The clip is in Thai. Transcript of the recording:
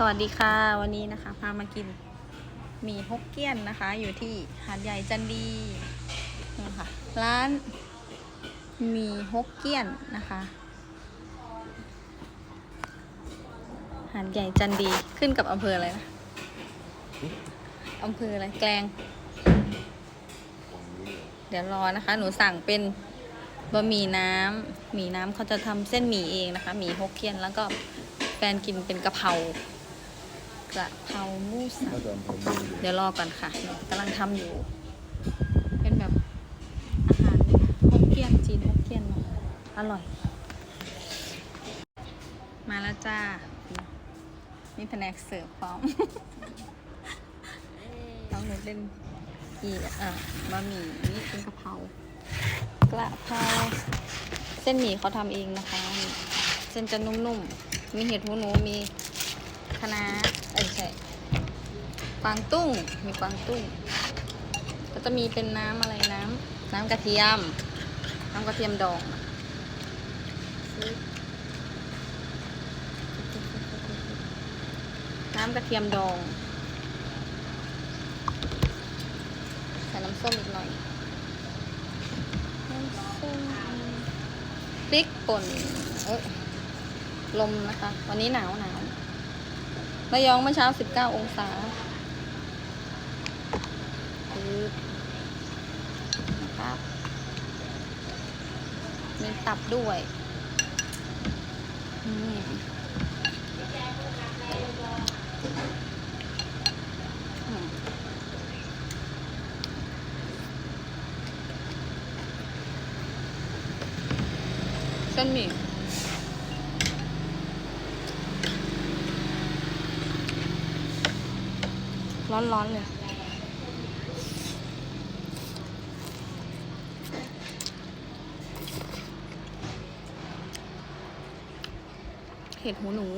สวัสดีค่ะ วันนี้นะคะ พามากินหมี่ฮกเกี้ยนนะคะ อยู่ที่หาดใหญ่จันดีนี่ค่ะร้านหมี่ฮกเกี้ยนนะคะหาดใหญ่จันดีขึ้นกับอำเภออะไรนะอำเภออะไรแกลง เดี๋ยวรอนะคะ หนูสั่งเป็นบะหมี่น้ำหมี่น้ำเขาจะทำเส้นหมี่เองนะคะหมี่ฮกเกี้ยนแล้วก็แฟนกินเป็นกะเพรา กะเพราหมูสับก็จะอำเภอเมืองอยู่เดี๋ยวรอก่อนค่ะเดี๋ยวกำลังทำอยู่ เป็นแบบอาหารฮกเกี้ยนจีนฮกเกี้ยนเนาะอร่อย มาแล้วจ้ามีแผนกเสิร์ฟพร้อม ต้องหนูเป็นอีเอ่อบะหมี่นี่เป็นกะเพรากระเพราเส้นหมี่เขาทำเองนะคะนี่เส้นจะนุ่มๆ มีเห็ดหูหนูมี คะน้าเอ้ยใช่กวางตุ้ง มีกวางตุ้ง ก็จะมีเป็นน้ำอะไรน้ำน้ำกระเทียม น้ำกระเทียมดองนะน้ำกระเทียมดอง ใส่น้ำส้มอีกหน่อย น้ำส้มพริกป่น เอ้ย ลมนะคะ วันนี้หนาวหนาว ระยองเมื่อเช้า 19 องศาปึ๊บนะครับมีตับด้วยอืมอืมเส้นหมี่ ร้อนๆเลย เห็ดหูหนู